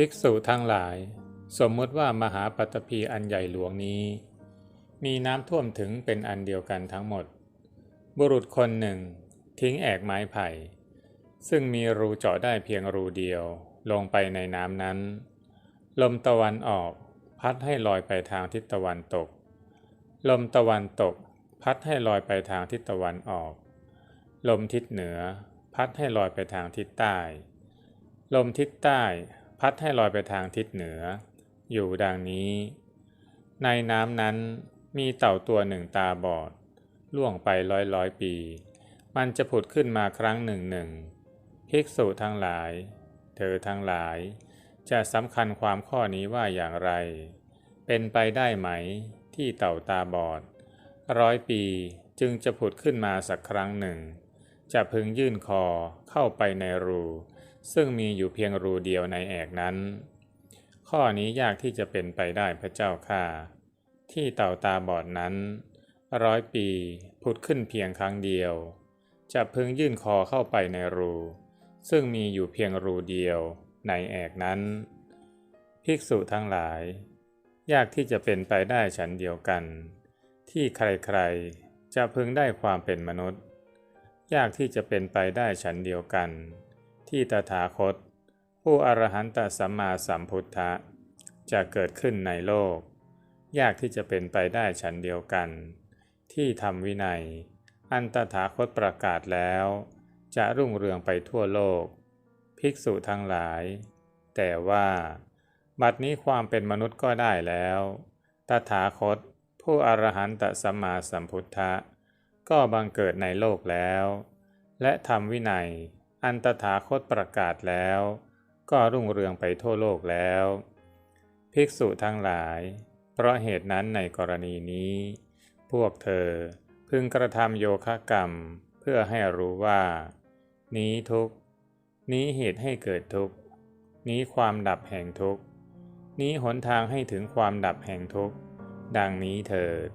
ภิกษุทั้งหลาย สมมติว่ามหาปัตตภีอันใหญ่หลวงนี้ มีน้ำท่วมถึงเป็นอันเดียวกันทั้งหมด บุรุษคนหนึ่ง ทิ้งแอกไม้ไผ่ ซึ่งมีรูเจาะได้เพียงรูเดียวลงไปในน้ำนั้น ลมตะวันออกพัดให้ลอยไปทางทิศตะวันตก ลมตะวันตก พัดให้ลอยไปทางทิศตะวันออก ลมทิศเหนือ พัดให้ลอยไปทางทิศใต้ ลมทิศใต้ พัดให้ลอยไปทางทิศเหนือ อยู่ดังนี้ ในน้ำนั้นมีเต่าตัวหนึ่งตาบอด ล่วงไปร้อยร้อยปี มันจะผุดขึ้นมาครั้งหนึ่งหนึ่งภิกษุทั้งหลาย เธอทั้งหลาย จะสำคัญความข้อนี้ว่าอย่างไร เป็นไปได้ไหมที่เต่าตาบอด ร้อยปีจึงจะผุดขึ้นมาสักครั้งหนึ่ง จะพึงยื่นคอเข้าไปในรู ซึ่งมีอยู่เพียงรูเดียวในแอกนั้น ข้อนี้ยากที่จะเป็นไปได้พระเจ้าค่าที่เต่าตาบอดนั้น ร้อยปีผุดขึ้นเพียงครั้งเดียว จะพึงยื่นคอเข้าไปในรู ซึ่งมีอยู่เพียงรูเดียวในแอกนั้น ภิกษุทั้งหลาย ยากที่จะเป็นไปได้ฉันเดียวกัน ที่ใครๆจะพึงได้ความเป็นมนุษย์ ยากที่จะเป็นไปได้ฉันเดียวกัน ที่ตถาคต ผู้อรหันตสัมมาสัมพุทธะจะเกิดขึ้นในโลก ยากที่จะเป็นไปได้ฉันเดียวกัน ที่ทำวินัย อันตถาคตประกาศแล้ว จะรุ่งเรืองไปทั่วโลก ภิกษุทั้งหลาย แต่ว่า บัดนี้ความเป็นมนุษย์ก็ได้แล้ว ตถาคต ผู้อรหันตสัมมาสัมพุทธะก็บังเกิดในโลกแล้ว และทำวินัย อันตถาคตประกาศแล้ว ก็รุ่งเรืองไปทั่วโลกแล้ว ภิกษุทั้งหลาย เพราะเหตุนั้นในกรณีนี้ พวกเธอพึงกระทำโยคะกรรมเพื่อให้รู้ว่า นี้ทุกนี้เหตุให้เกิดทุกนี้ความดับแห่งทุกนี้หนทางให้ถึงความดับแห่งทุกดังนี้เถิด